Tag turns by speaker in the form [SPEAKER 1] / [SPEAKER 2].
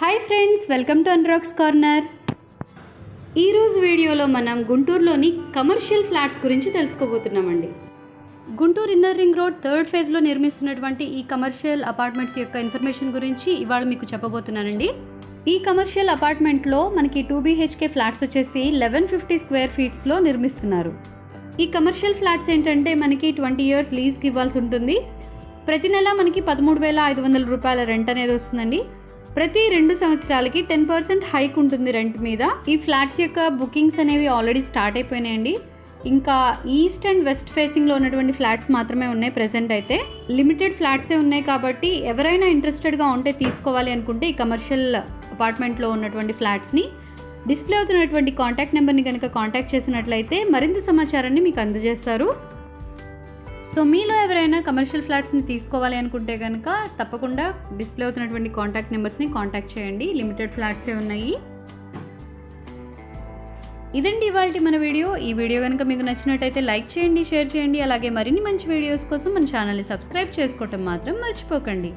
[SPEAKER 1] Hi friends welcome to అన్రాక్స్ corner. ఈరోజు వీడియోలో మనం గుంటూరులోని కమర్షియల్ ఫ్లాట్స్ గురించి తెలుసుకోబోతున్నామండి. Guntur inner ring road third ఫేజ్లో నిర్మిస్తున్నటువంటి ఈ కమర్షియల్ అపార్ట్మెంట్స్ యొక్క ఇన్ఫర్మేషన్ గురించి ఇవాళ మీకు చెప్పబోతున్నానండి. ఈ కమర్షియల్ అపార్ట్మెంట్లో మనకి టూ బీహెచ్కే ఫ్లాట్స్ వచ్చేసి లెవెన్ ఫిఫ్టీ స్క్వేర్ ఫీట్స్లో నిర్మిస్తున్నారు. ఈ కమర్షియల్ ఫ్లాట్స్ ఏంటంటే మనకి ట్వంటీ ఇయర్స్ లీజ్కి ఇవ్వాల్సి ఉంటుంది. ప్రతి నెల మనకి పదమూడు వేల ఐదు వందల రూపాయల రెంట్ అనేది వస్తుందండి. ప్రతి రెండు సంవత్సరాలకి టెన్ పర్సెంట్ హైక్ ఉంటుంది రెంట్ మీద. ఈ ఫ్లాట్స్ యొక్క బుకింగ్స్ అనేవి ఆల్రెడీ స్టార్ట్ అయిపోయినాయండి. ఇంకా ఈస్ట్ అండ్ వెస్ట్ ఫేసింగ్లో ఉన్నటువంటి ఫ్లాట్స్ మాత్రమే ఉన్నాయి ప్రెసెంట్ అయితే. లిమిటెడ్ ఫ్లాట్సే ఉన్నాయి కాబట్టి ఎవరైనా ఇంట్రెస్టెడ్గా ఉంటే తీసుకోవాలి అనుకుంటే ఈ కమర్షియల్ అపార్ట్మెంట్లో ఉన్నటువంటి ఫ్లాట్స్ని. డిస్ప్లే అవుతున్నటువంటి కాంటాక్ట్ నెంబర్ని కనుక కాంటాక్ట్ చేసినట్లయితే మరింత సమాచారాన్ని మీకు అందజేస్తారు. సో మీలో ఎవరైనా కమర్షియల్ ఫ్లాట్స్ని తీసుకోవాలి అనుకుంటే కనుక తప్పకుండా డిస్ప్లే అవుతున్నటువంటి కాంటాక్ట్ నెంబర్స్ని కాంటాక్ట్ చేయండి. లిమిటెడ్ ఫ్లాట్సే ఉన్నాయి. ఇదండి ఇవాళ మన వీడియో. ఈ వీడియో కనుక మీకు నచ్చినట్టయితే లైక్ చేయండి షేర్ చేయండి అలాగే మరిన్ని మంచి వీడియోస్ కోసం మన ఛానల్ని సబ్స్క్రైబ్ చేసుకోవటం మాత్రం మర్చిపోకండి.